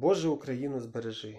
Боже Україну збережи!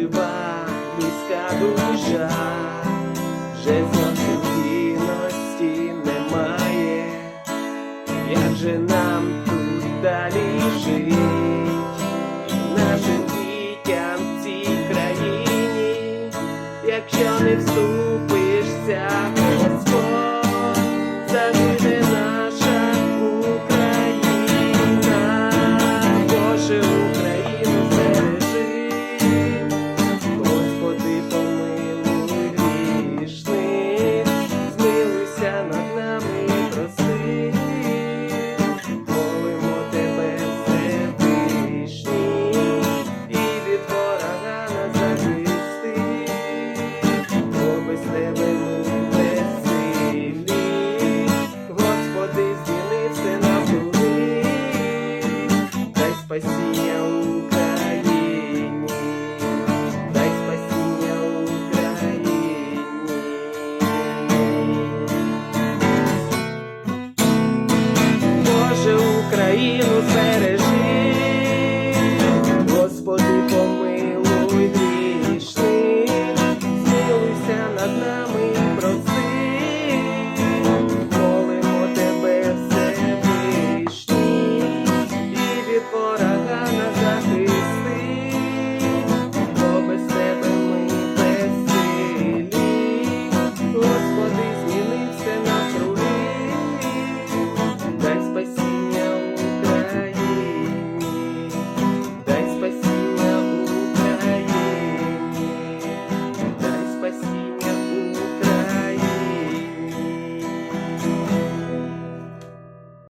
жива, близька душа. Вже